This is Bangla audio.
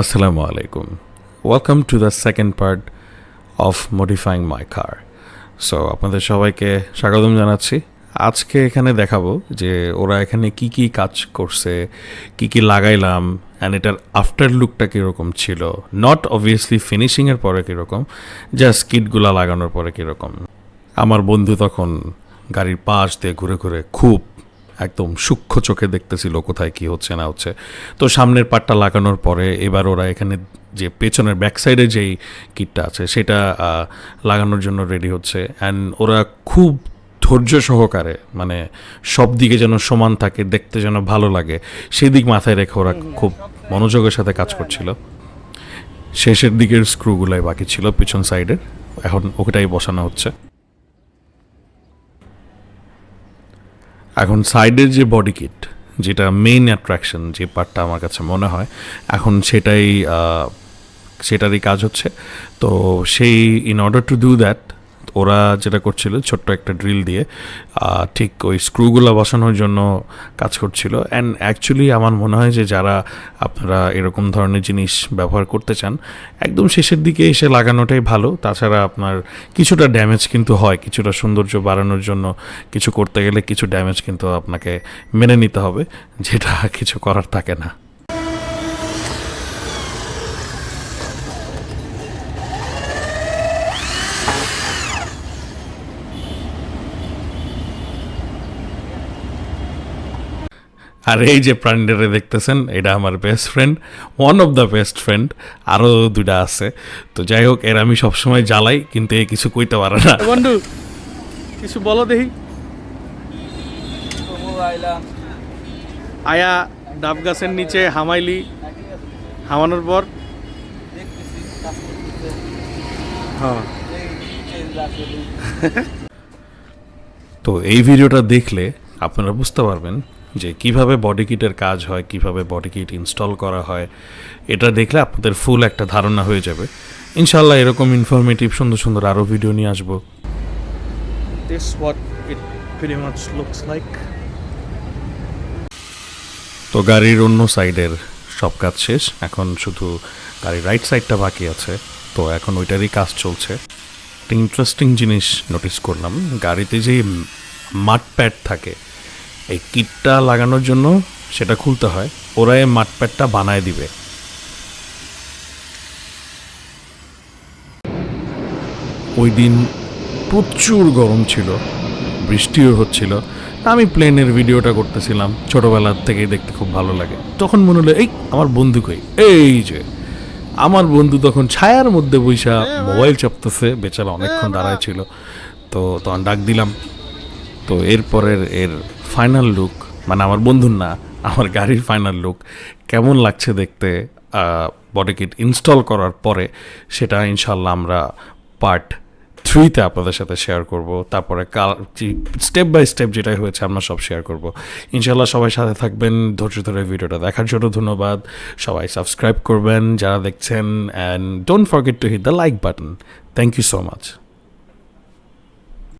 Assalamu alaikum. Welcome to the second part of modifying my car. So আপনাদের সবাইকে স্বাগতম জানাচ্ছি আজকে এখানে দেখাবো যে ওরা এখানে কি কি কাজ করছে, কি কি লাগাইলাম অ্যান্ড এটার আফটার লুকটা কীরকম ছিল নট অবভিয়াসলি ফিনিশিংয়ের পরে কীরকম জাস্ট কিটগুলা লাগানোর পরে কীরকম আমার বন্ধু তখন গাড়ির পাশ দিয়ে ঘুরে ঘুরে খুব একদম সূক্ষ্ম চোখে দেখতেছিল কোথায় কি হচ্ছে না হচ্ছে। তো সামনের পাটটা লাগানোর পরে এবার ওরা এখানে যে পেছনের ব্যাক সাইডে যেই কিটটা আছে, সেটা লাগানোর জন্য রেডি হচ্ছে। অ্যান্ড ওরা খুব ধৈর্য সহকারে মানে সব দিকে যেন সমান থাকে, দেখতে যেন ভালো লাগে সেই দিক মাথায় রেখে ওরা খুব মনোযোগের সাথে কাজ করছিল। শেষের দিকের স্ক্রুগুলাই বাকি ছিল, পিছন সাইডের এখন ওটাই বসানো হচ্ছে। এখন সাইডের যে বডি কিট যেটা মেইন অ্যাট্রাকশন যে পার্টটা আমার কাছে মনে হয়, এখন সেটাই সেটারই কাজ হচ্ছে। তো সেই in order to do that ওরা যেটা করছিল, ছোট্ট একটা ড্রিল দিয়ে ঠিক ওই স্ক্রুগুলো বসানোর জন্য কাজ করছিল। অ্যান্ড অ্যাকচুয়ালি আমার মনে হয় যে যারা আপনারা এরকম ধরনের জিনিস ব্যবহার করতে চান, একদম শেষের দিকে এসে লাগানোটাই ভালো। তাছাড়া আপনার কিছুটা ড্যামেজ কিন্তু হয়, কিছুটা সৌন্দর্য বাড়ানোর জন্য কিছু করতে গেলে কিছু ড্যামেজ কিন্তু আপনাকে মেনে নিতে হবে, যেটা কিছু করার থাকে না। আর এই যে প্রাণীটারে দেখতেছেন এটা আমার best friend one of the best friend আরও দুটা আছে। তো যাই হোক এর আমি সবসময় জ্বালাই কিন্তু এ কিছু কইতে পারে না। বন্ধু কিছু বলো দেখি। আয়া ডাব গাছের নিচে হামাইলি হামানোর পর? হ্যাঁ। তো এই ভিডিওটা দেখলে আপনারা বুঝতে পারবেন যে কীভাবে বডি কিটের কাজ হয় কীভাবে বডি কিট ইনস্টল করা হয় এটা দেখলে আপনাদের ফুল একটা ধারণা হয়ে যাবে। ইনশাল্লাহ এরকম ইনফরমেটিভ সুন্দর সুন্দর আরও ভিডিও নিয়ে আসব। তো গাড়ির অন্য সাইডের সব কাজ শেষ। এখন শুধু গাড়ির রাইট সাইডটা বাকি আছে। তো এখন ওইটারই কাজ চলছে। একটা ইন্টারেস্টিং জিনিস নোটিস করলাম। গাড়িতে যে মাঠ প্যাড থাকে এই কিটটা লাগানোর জন্য সেটা খুলতে হয়। ওরা এই মাঠ প্যাডটা বানায় দিবে। ওই দিন প্রচুর গরম ছিল বৃষ্টিও হচ্ছিল। আমি প্লেনের ভিডিওটা করতেছিলাম ছোটোবেলার থেকেই দেখতে খুব ভালো লাগে। তখন মনে হলো এই আমার বন্ধু কই? এই যে আমার বন্ধু তখন ছায়ার মধ্যে বৈশা মোবাইল চাপতেছে বেচারা অনেকক্ষণ দাঁড়ায় ছিল। তো তখন ডাক দিলাম তো এরপরের এর ফাইনাল লুক মানে আমার বন্ধুর না, আমার গাড়ির ফাইনাল লুক কেমন লাগছে দেখতে বডি কিট ইনস্টল করার পরে সেটা ইনশাল্লাহ আমরা পার্ট থ্রিতে আপনাদের সাথে শেয়ার করব। তারপরে কাল স্টেপ বাই স্টেপ যেটাই হয়েছে আমরা সব শেয়ার করব। ইনশাল্লাহ সবাই সাথে থাকবেন, ধৈর্য ধরে ভিডিওটা দেখার জন্য ধন্যবাদ। সবাই সাবস্ক্রাইব করবেন যারা দেখছেন and don't forget to hit the like button thank you so much